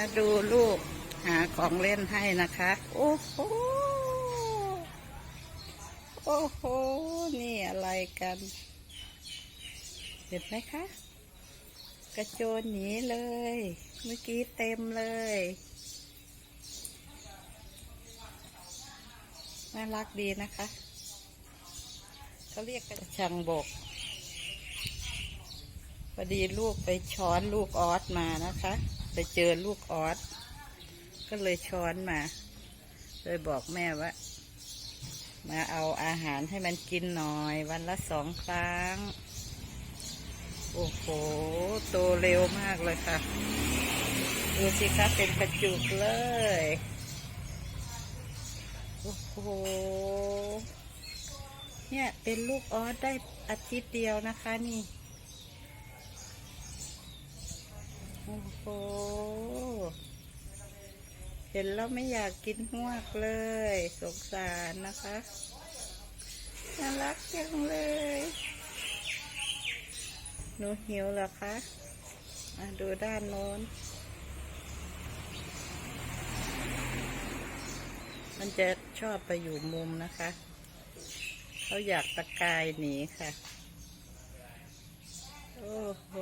มาดูลูกหาของเล่นให้นะคะ โอ้โห โอ้โห นี่อะไรกัน เห็นไหมคะ กระโจนหนีเลย เมื่อกี้เต็มเลย น่ารักดีนะคะ เขาเรียกกระชังบกพอดีลูกไปช้อนลูกออสมานะคะ ไปเจอลูกออสก็เลยช้อนมา เลยบอกแม่ว่า มาเอาอาหารให้มันกินหน่อย วันละสองครั้ง โอ้โห โตเร็วมากเลยค่ะ ดูสิคะเป็นกระจุกเลย โอ้โห เนี่ยเป็นลูกออสได้อาทิตย์เดียวนะคะนี่ โอ้โห เห็นแล้วไม่อยากกินหวกเลย สงสารนะคะ น่ารักจังเลย หนูหิวเหรอคะมาดูด้านโน้น มันจะชอบไปอยู่มุมนะคะ เขาอยากตะกายหนีค่ะ โอ้โห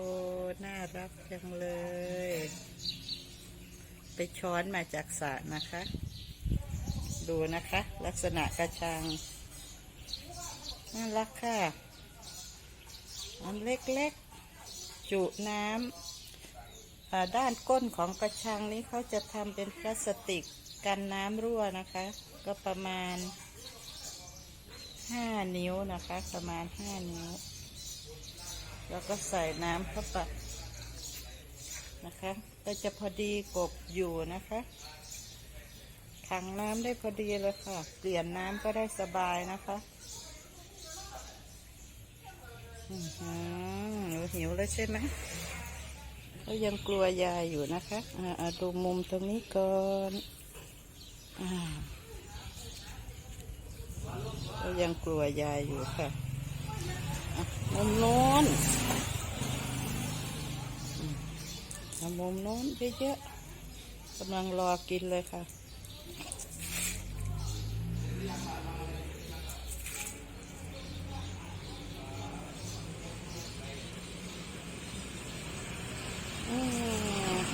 น่ารักจังเลย ไปช้อนมาจากสระนะคะ ดูนะคะ ลักษณะกระชัง น่ารักค่ะ อันเล็กๆ จุน้ำอ่าด้านก้นของกระชังนี้เขาจะทำเป็นพลาสติกกันน้ำรั่วนะคะ ก็ประมาณห้านิ้วนะคะ ประมาณห้านิ้ว แล้วก็ใส่น้ำเข้าไปนะคะก็จะพอดีกบอยู่นะคะขังน้ำได้พอดีเลยค่ะ เปลี่ยนน้ำก็ได้สบายนะคะอือหือหิวแล้วใช่ไหมก็ยังกลัวยายอยู่นะคะอ่าดูมุมตรงนี้ก่อนอ่าก็ยังกลัวยายอยู่ค่ะ มุมโน้นอืมเอามุมโน้นเยอะๆกำลังรอกินเลยค่ะ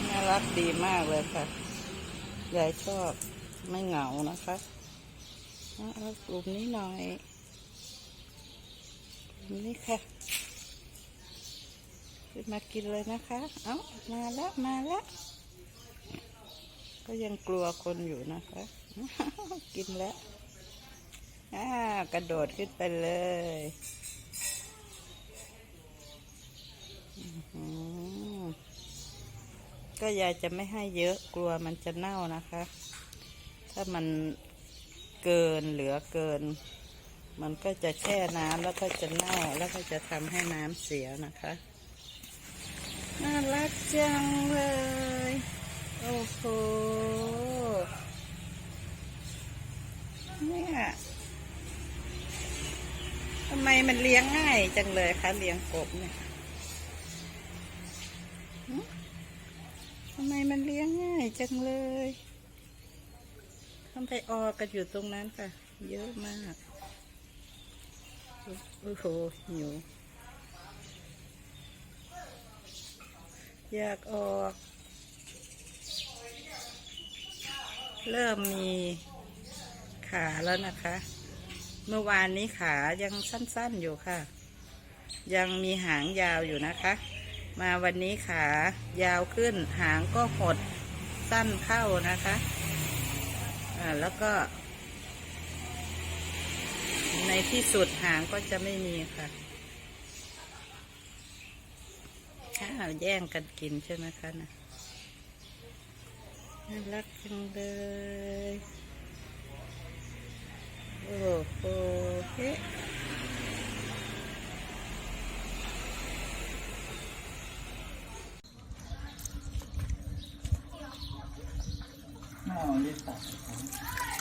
น่ารักดีมากเลยค่ะยายชอบไม่เหงานะคะเอาเอากลุ่มนี้หน่อย นี้ค่ะขึ้นมากินเลยนะคะ เอามาแล้วมาแล้วก็ยังกลัวคนอยู่นะคะ กินแล้วอ่ากระโดดขึ้นไปเลยก็ยายจะไม่ให้เยอะกลัวมันจะเน่านะคะ ถ้ามันเกินเหลือเกิน มันก็จะแช่น้ำแล้วก็จะเน่าแล้วก็จะทำให้น้ำเสียนะคะ น่ารักจังเลย โอ้โหเนี่ยทำไมมันเลี้ยงง่ายจังเลยคะเลี้ยงกบเนี่ยทำไมมันเลี้ยงง่ายจังเลยทำไปออกันอยู่ตรงนั้นค่ะ เยอะมาก โอ้โหหิว อยากออก เริ่มมีขาแล้วนะคะ เมื่อวานนี้ขายังสั้นๆอยู่ค่ะ ยังมีหางยาวอยู่นะคะ มาวันนี้ขายาวขึ้น หางก็หดสั้นเข้านะคะ อ่าแล้วก็ ในที่สุดหางก็จะไม่มีค่ะข้าวแย่งกันกินใช่ไหมคะนะน่ารักจังเลยโอ้โหเฮ้อ๋อรีบตัด